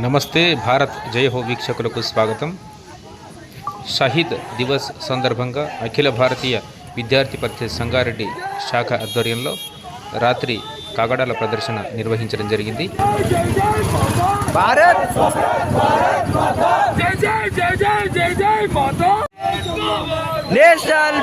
నమస్తే భారత్ జై హో వీక్షకులకు స్వాగతం. షహీద్ దివస్ సందర్భంగా అఖిల భారతీయ విద్యార్థి పరిషత్ సంగారెడ్డి శాఖ ఆధ్వర్యంలో రాత్రి కాగడాల ప్రదర్శన నిర్వహించడం జరిగింది. నేషనల్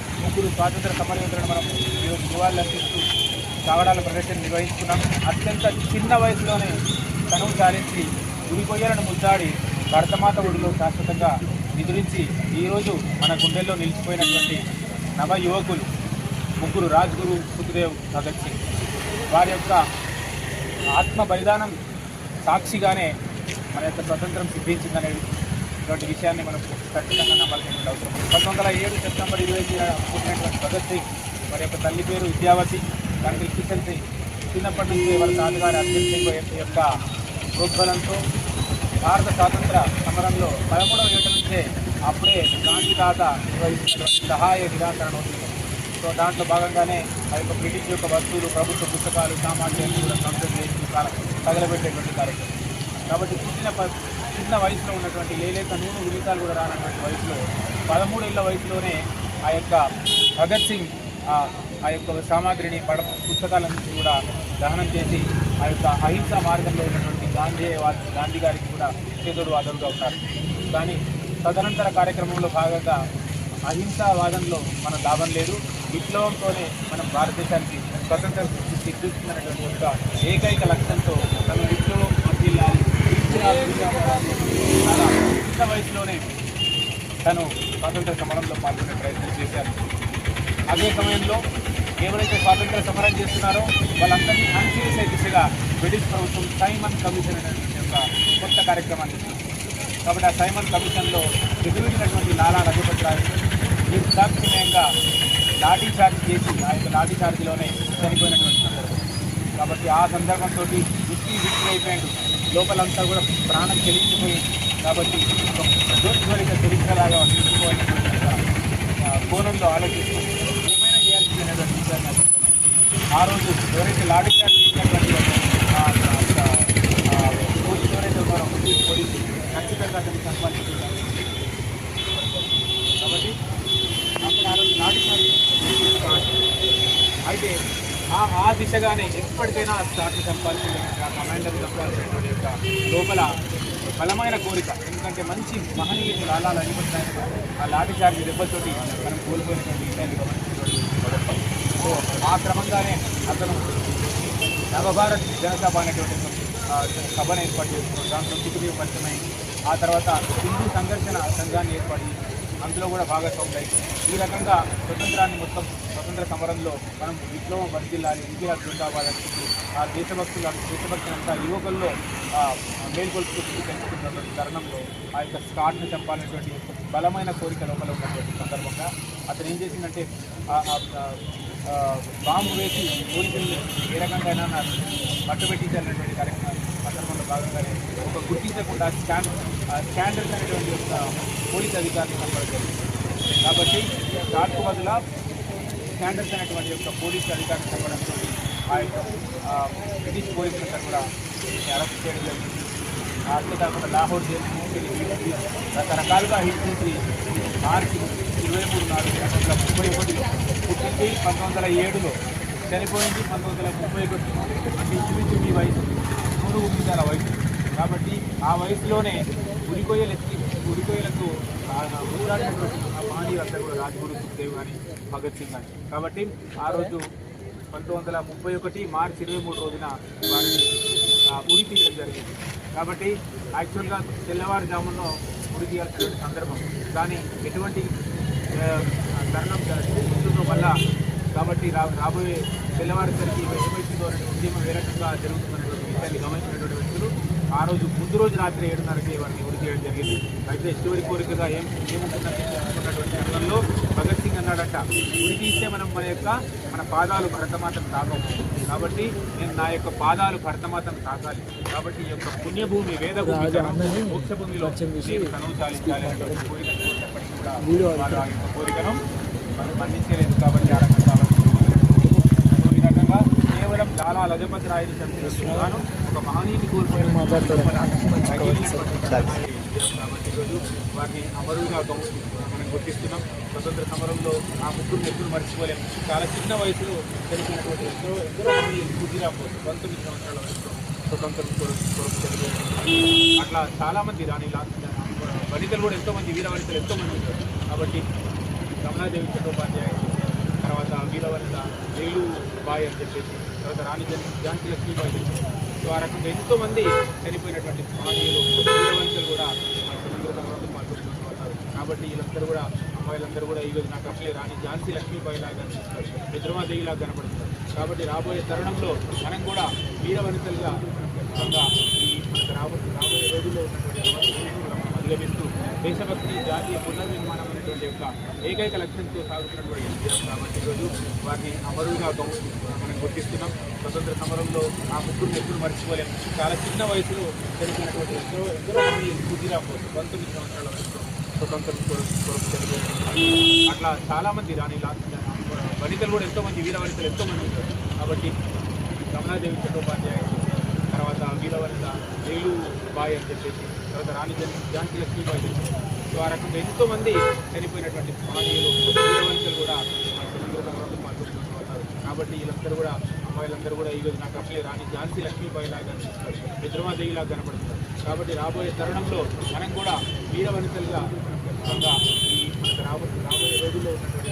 ముగ్గురు స్వాతంత్ర సమరయోధులను మనం ఈరోజు నివాళులర్పిస్తూ కావడాల ప్రదర్శన నిర్వహిస్తున్నాం. అత్యంత చిన్న వయసులోనే తనువు సారించి గురి కొయ్యలను ముద్దాడి భరతమాత ఒడిలో శాశ్వతంగా నిద్రించి ఈరోజు మన గుండెల్లో నిలిచిపోయినటువంటి నవ యువకులు ముగ్గురు రాజ్గురు సుఖదేవ్ భగత్ సింగ్. వారి యొక్క ఆత్మ బలిదానం సాక్షిగానే మన యొక్క స్వతంత్రం అటువంటి విషయాన్ని మనం ఖచ్చితంగా నమ్మాల్సిన అవసరం పంతొమ్మిది వందల ఏడు సెప్టెంబర్ ఇరవై ఐదున పుట్టినటువంటి భగత్ సింగ్ వారి యొక్క తల్లి పేరు విద్యావతి తండ్రి కిషన్ సింగ్ చిన్నప్పటి నుంచి వారి తాతగారి అర్జున్ సింగ్ యొక్క ప్రోద్బలంతో భారత స్వాతంత్ర సమరంలో పదమూడవ ఏట నుంచే అప్పుడే గాంధీ తాత నిర్వహిస్తున్నటువంటి సహాయ నిరాకరణ ఉంది సో దాంట్లో భాగంగానే ఆ యొక్క బ్రిటిష్ యొక్క వస్తువులు ప్రభుత్వ పుస్తకాలు సామాన్యాన్ని కూడా కబ్జం చేసి తగలబెట్టేటువంటి కార్యక్రమం. కాబట్టి పుట్టిన చిన్న వయసులో ఉన్నటువంటి లేలేక నూనె ఉరితాలు కూడా రానటువంటి వయసులో పదమూడేళ్ళ వయసులోనే ఆ యొక్క భగత్ సింగ్ ఆ ఆ యొక్క సామాగ్రిని పడ పుస్తకాలన్నింటినీ కూడా దహనం చేసి ఆ యొక్క అహింసా మార్గంలో ఉన్నటువంటి గాంధీ గాంధీ గారికి కూడా చేతుడు వాదనగా ఉన్నారు. కానీ తదనంతర కార్యక్రమంలో భాగంగా అహింసావాదంలో మన లాభం లేదు. విప్లవంతోనే మనం భారతదేశానికి స్వతంత్రం సిద్ధిస్తున్నటువంటి యొక్క ఏకైక లక్ష్యంతో తన విప్లవం చిన్న వయసులోనే తను స్వాతంత్ర సమరంలో పాల్గొనే ప్రయత్నం చేశారు. అదే సమయంలో ఎవరైతే స్వాతంత్ర సమరం చేస్తున్నారో వాళ్ళందరినీ అణచివేసే దిశగా బ్రిటిష్ ప్రభుత్వం సైమన్ కమిషన్ అనేటువంటి ఒక కొత్త కార్యక్రమాన్ని కాబట్టి ఆ సైమన్ కమిషన్లో ఎదురుగినటువంటి నాలా రఘుపతి రాయ్ నిర్దాక్షిణ్యంగా లాఠీ చార్జ్ చేసి ఆ యొక్క లాఠీ చార్జ్లోనే చనిపోయినటువంటి సందర్భం. కాబట్టి ఆ సందర్భంతో వృత్తి విక్రీ అయిపోయాడు లోపలంతా కూడా ప్రాణం చెలించిపోయింది కాబట్టి ఒక జ్యోతివరిక ఒక, కోణంలో ఆలోచిస్తుంది ఏమైనా చేయాల్సింది అనేది ఆ రోజు ఎవరైతే లాడీ చార్జ్ చేసినటువంటి పోలీసు ఎవరైతే ఉన్నారో పోలీసు ఖచ్చితంగా అతనికి సంబంధించి కాబట్టి అక్కడ ఆ రోజు లాఠీ చార్జ్ అయితే ఆ ఆ దిశగానే ఎప్పటికైనా స్టార్ట్ చంపాల్సినటువంటి కమాండర్ చంపాల్సినటువంటి యొక్క లోపల బలమైన కోరిక ఎందుకంటే మంచి మహనీయులు లాలాలు అనిపిస్తాయి ఆ లాఠీ చార్జ్ దెబ్బతోటి మనం కోల్పోయినటువంటి విషయాన్ని గమనించినటువంటి సో ఆ క్రమంగానే అతను నవభారత్ జనసభ అనేటువంటి సభను ఏర్పాటు చేసుకున్నాడు. దాంట్లో సుఖదేవ్ పరిచయమై ఆ తర్వాత హిందూ సంఘర్షణ సంఘాన్ని ఏర్పాటు అందులో కూడా భాగస్వాములు ఈ రకంగా స్వతంత్రాన్ని మొత్తం స్వతంత్ర సమరంలో మనం విప్లవం వర్దిల్లాలి విద్యా బృందాబాదని ఆ దేశభక్తులు అంతా యువకుల్లో ఆ, మేల్కొల్పుతూ పెంచుతున్నటువంటి తరుణంలో ఆ యొక్క స్కాట్ను చంపాలనేటువంటి బలమైన కోరిక లోపల ఉన్నటువంటి సందర్భంగా అతను ఏం చేసిందంటే బాంబు వేసి పోలీసుల్ని ఏ రకంగా పట్టుబెట్టించాలనేటువంటి కార్యక్రమం సందర్భంలో భాగంగానే ఒక గుర్తించకుండా స్కాన్ స్కాండర్స్ అనేటువంటి ఒక పోలీస్ అధికారులు చంపడం కాబట్టి స్టార్ట్ బదుల స్కాండర్స్ అనేటువంటి యొక్క పోలీస్ అధికారులు చంపడంతో ఆ యొక్క బ్రిటిష్ పోలీసులంతా కూడా అరెస్ట్ చేయడం జరిగింది. అంతేకాకుండా లాహోర్ జైలు రకరకాలుగా రకరకాలుగా హింసించి మార్చి ఇరవై మూడు నాలుగు పంతొమ్మిది వందల ముప్పై ఒకటిలో పుట్టింది పంతొమ్మిది వందల ఏడులో చనిపోయింది పంతొమ్మిది వందల ముప్పై ఒకటి అంటే ఇంచుమించు మీ వయసు మూడు నిమిషాల వయసు. కాబట్టి ఆ వయసులోనే ఉరికొయ్యలు ఎత్తి ఉరికొయ్యలకు ఊరాడినటువంటి ఆ మహనీయులు కూడా రాజ్గురు సుఖదేవ్ కానీ భగత్ సింగ్ కానీ కాబట్టి ఆ రోజు పంతొమ్మిది వందల ముప్పై ఒకటి మార్చి ఇరవై మూడు రోజున వారిని ఆ, ఉరి తీయడం జరిగింది. కాబట్టి యాక్చువల్గా తెల్లవారుజామున ఉరి తీయాల్సినటువంటి సందర్భం. కానీ ఎటువంటి తరుణం ఉంటుందో వల్ల కాబట్టి రా రాబోయే తెల్లవారేసరికి రకంగా జరుగుతున్నటువంటి విషయాన్ని గమనించినటువంటి వ్యక్తులు ఆ రోజు ముందు రోజు రాత్రి ఏడున్నరకి వారిని ఉరి చేయడం జరిగింది. అయితే చివరి కోరికగా ఏం ఏముంటుందని అనుకున్నటువంటి సమయంలో భగత్ సింగ్ అన్నాడట ఉరి తీస్తే మనం మన యొక్క మన పాదాలు భరతమాతను తాకము కాబట్టి నేను నా యొక్క పాదాలు భరతమాతను తాకాలి. కాబట్టి ఈ యొక్క పుణ్యభూమి వేద భూమి మోక్ష భూమిలో నేను కనువు చాలించాలి అనేటువంటి కోరిక ఎప్పటికీ కూడా. వారు ఆ యొక్క కోరికను మనం మన్నించలేదు కాబట్టి ఆ రకంగా ఈ రకంగా చాలా లజపతి రాయుడు చంపిస్తున్నాను ఒక మహనీయుని కోల్పోయిన కాబట్టి ఈరోజు వారిని అమరుగా మనం గుర్తిస్తున్నాం. స్వతంత్ర సమరంలో ఆ ముగ్గురు వ్యక్తులు మర్చిపోలేము. చాలా చిన్న వయసులో చనిపోయినటువంటి ఎందరో ఎందరో మంది గుజరాపోతు పంతొమ్మిది సంవత్సరాల వయసులో స్వతంత్రం అట్లా చాలా మంది రాణి వనితలు కూడా ఎంతో మంది వీర వనితలు ఎంతో మంది ఉంటారు కాబట్టి రమణాదేవి చట్టోపాధ్యాయ తర్వాత వీరవనిత వేలు బాయ్ అని చెప్పేసి తర్వాత రాణి జన్ లక్ష్మీబాయి సో ఆ రకంగా ఎంతో మంది చనిపోయినటువంటి మహనీయులు వీరవంతులు కూడా మన స్వతంత్ర పాల్గొంటున్నారు కాబట్టి వీళ్ళందరూ కూడా అమ్మాయిలందరూ కూడా ఈరోజు నాకు అసలే రాణి ఝాన్సీ లక్ష్మీబాయి లాగా కనిపిస్తారు. రుద్రమాదేవి కనపడుతున్నారు కాబట్టి రాబోయే తరుణంలో మనం కూడా వీరవనితలుగా ఈ మనకు రాబోయే రాబోయే రోజుల్లో ఉన్నటువంటి సమస్యలను దేశభక్తి జాతీయ పునర్నిర్మాణం అనేటువంటి యొక్క ఏకైక లక్ష్యంతో సాగుతున్నటువంటి ఎన్టీఆర్ కాబట్టి ఈరోజు వారిని అమరుగా మనం గుర్తిస్తున్నాం. స్వతంత్ర సమరంలో ఆ ముగ్గురు ఎప్పుడు మర్చిపోలేము. చాలా చిన్న వయసులో జరిగినటువంటి ఎంతో ఎంతో మంది గుజరాపోతు పంతొమ్మిది సంవత్సరాల వయసులో స్వతంత్రం కొరకు అట్లా చాలామంది రాణి వనితలు కూడా ఎంతో మంది వీర వనితలు ఎంతో మంది ఉంటారు కాబట్టి రమణాదేవి చట్టోపాధ్యాయ తర్వాత వీరవనిత వేలు బాయ్ అని చెప్పేసి తర్వాత రాణి జన్ లక్ష్మీబాయి సో ఆ రకంగా ఎంతో మంది చనిపోయినటువంటి మహనీయులు కూడా మన స్వతంత్ర కాబట్టి వీళ్ళందరూ కూడా అమ్మాయిలందరూ కూడా ఈరోజు నాకు అసలే రాణి ఝాన్సీ లక్ష్మీబాయి లాగా విద్రమాదేవిలా కనపడుతున్నారు కాబట్టి రాబోయే తరుణంలో మనం కూడా వీరవనితలుగా ఖచ్చితంగా ఈ మనకు రాబోయే రాబోయే రోజుల్లో ఉన్నటువంటి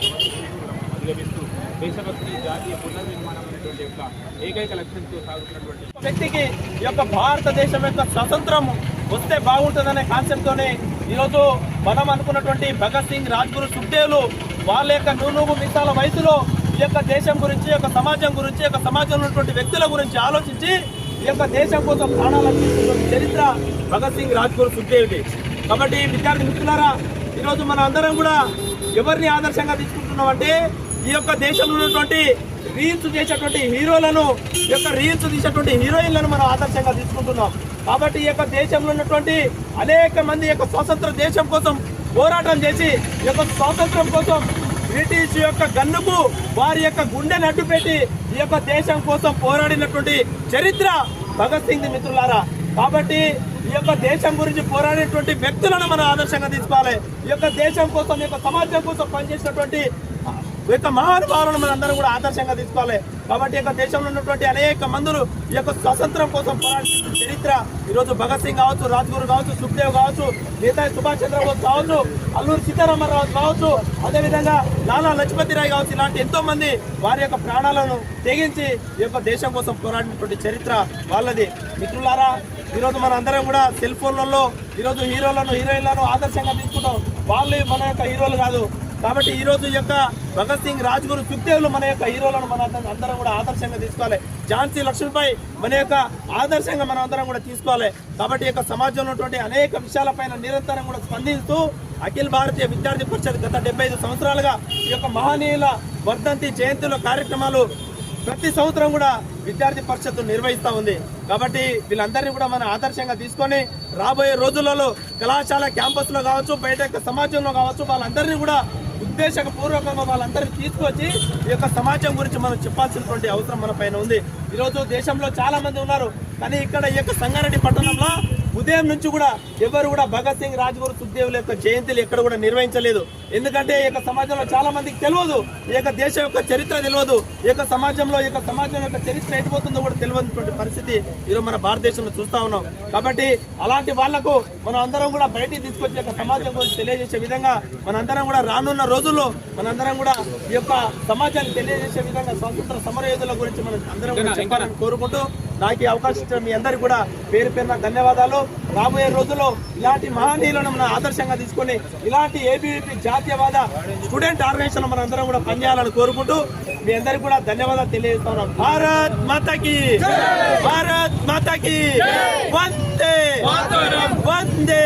అధిగమిస్తూ దేశభక్తి జాతీయ పునర్నిర్మాణం అనేటువంటి యొక్క ఏకైక లక్ష్యంతో సాగుతున్నటువంటి వ్యక్తికి ఈ యొక్క భారతదేశం యొక్క స్వతంత్రము వస్తే బాగుంటుందనే కాన్సెప్ట్తోనే ఈరోజు మనం అనుకున్నటువంటి భగత్ సింగ్ రాజ్గురు సుఖదేవులు వాళ్ళ యొక్క నూనూగు మిసాల వయసులో ఈ యొక్క దేశం గురించి ఈ యొక్క సమాజం గురించి ఈ యొక్క సమాజంలో ఉన్నటువంటి వ్యక్తుల గురించి ఆలోచించి ఈ యొక్క దేశం కోసం ప్రాణాలను చరిత్ర భగత్ సింగ్ రాజ్గురు సుఖదేవిది కాబట్టి విద్యార్థి మిత్రులారా ఈరోజు మన అందరం కూడా ఎవరిని ఆదర్శంగా తీసుకుంటున్నాం అంటే ఈ యొక్క దేశంలో ఉన్నటువంటి రీల్స్ చేసేటువంటి హీరోలను ఈ యొక్క రీల్స్ తీసేటువంటి హీరోయిన్లను మనం ఆదర్శంగా తీసుకుంటున్నాం. కాబట్టి ఈ యొక్క దేశంలో ఉన్నటువంటి అనేక మంది యొక్క స్వతంత్ర దేశం కోసం పోరాటం చేసి ఈ యొక్క స్వాతంత్రం కోసం బ్రిటిష్ యొక్క గన్నుకు వారి యొక్క గుండెని అడ్డుపెట్టి ఈ యొక్క దేశం కోసం పోరాడినటువంటి చరిత్ర భగత్ సింగ్ మిత్రులారా. కాబట్టి ఈ యొక్క దేశం గురించి పోరాడేటువంటి వ్యక్తులను మనం ఆదర్శంగా తీసుకోవాలి. ఈ యొక్క దేశం కోసం ఈ యొక్క సమాజం కోసం పనిచేసినటువంటి యొక్క మహానుభావులను మనం అందరం కూడా ఆదర్శంగా తీసుకోవాలి. కాబట్టి యొక్క దేశంలో ఉన్నటువంటి అనేక మందులు ఈ యొక్క స్వతంత్రం కోసం పోరాడిన చరిత్ర ఈరోజు భగత్ సింగ్ కావచ్చు రాజ్గురు కావచ్చు సుఖదేవ్ కావచ్చు నేతాజీ సుభాష్ చంద్రబోస్ కావచ్చు అల్లూరు సీతారామరావు కావచ్చు అదేవిధంగా లాలా లజపతి రాయ్ కావచ్చు ఇలాంటి ఎంతో మంది వారి యొక్క ప్రాణాలను తెగించి ఈ యొక్క దేశం కోసం పోరాడినటువంటి చరిత్ర వాళ్ళది. మిత్రులారా ఈరోజు మన అందరం కూడా సెల్ ఫోన్లలో ఈరోజు హీరోలను హీరోయిన్లను ఆదర్శంగా తీసుకుంటాం. వాళ్ళు మన యొక్క హీరోలు కాదు. కాబట్టి ఈరోజు యొక్క భగత్ సింగ్ రాజ్గురు సుఖ్దేవ్లు మన యొక్క హీరోలను మన అందరం- అందరం కూడా ఆదర్శంగా తీసుకోవాలి. ఝాన్సీ లక్ష్మీబాయి మన యొక్క ఆదర్శంగా మనం అందరం కూడా తీసుకోవాలి. కాబట్టి యొక్క సమాజంలో ఉన్నటువంటి అనేక విషయాలపైన నిరంతరం కూడా స్పందిస్తూ అఖిల భారతీయ విద్యార్థి పరిషత్ గత డెబ్బై ఐదు సంవత్సరాలుగా ఈ యొక్క మహనీయుల వర్ధంతి జయంతుల కార్యక్రమాలు ప్రతి సంవత్సరం కూడా విద్యార్థి పరిషత్తు నిర్వహిస్తూ ఉంది. కాబట్టి వీళ్ళందరినీ కూడా మనం ఆదర్శంగా తీసుకొని రాబోయే రోజులలో కళాశాల క్యాంపస్లో కావచ్చు బయట యొక్క సమాజంలో కావచ్చు వాళ్ళందరినీ కూడా ఉద్దేశపూర్వకంగా వాళ్ళందరినీ తీసుకొచ్చి ఈ యొక్క సమాజం గురించి మనం చెప్పాల్సినటువంటి అవసరం మన పైన ఉంది. ఈరోజు దేశంలో చాలా మంది ఉన్నారు. కానీ ఇక్కడ ఈ యొక్క సంగారెడ్డి పట్టణంలో ఉదయం నుంచి కూడా ఎవరు కూడా భగత్ సింగ్ రాజ్గురు సుఖదేవుల యొక్క జయంతిలు ఎక్కడ కూడా నిర్వహించలేదు. ఎందుకంటే ఈ యొక్క సమాజంలో చాలా మందికి తెలియదు. ఈ యొక్క దేశం యొక్క చరిత్ర తెలియదు. ఈ యొక్క సమాజంలో ఈ యొక్క సమాజం యొక్క చరిత్ర ఎటుపోతుందో కూడా తెలియనటువంటి పరిస్థితి ఈరోజు మన భారతదేశంలో చూస్తా ఉన్నాం. కాబట్టి అలాంటి వాళ్ళకు మనం అందరం కూడా బయటికి తీసుకొచ్చి యొక్క సమాజం గురించి తెలియజేసే విధంగా మనందరం కూడా రానున్న రోజుల్లో మనందరం కూడా ఈ యొక్క సమాజాన్ని తెలియజేసే విధంగా స్వాతంత్ర సమరయోధుల గురించి మనం అందరం కూడా చెప్పాలని కోరుకుంటూ నాకు ఈ అవకాశం ఇచ్చిన మీ అందరికీ కూడా పేరు పేరున ధన్యవాదాలు. రాబోయే రోజుల్లో ఇలాంటి మహనీయులను మనం ఆదర్శంగా తీసుకొని ఇలాంటి ఏబీవీపీ జాతీయవాద స్టూడెంట్ ఆర్గనైజేషన్ మన అందరం కూడా పనిచేయాలని కోరుకుంటూ మీ అందరికీ కూడా ధన్యవాదాలు తెలియజేస్తున్నాం. భారత్ మాతకి భారత్ మాతకి వందే వందే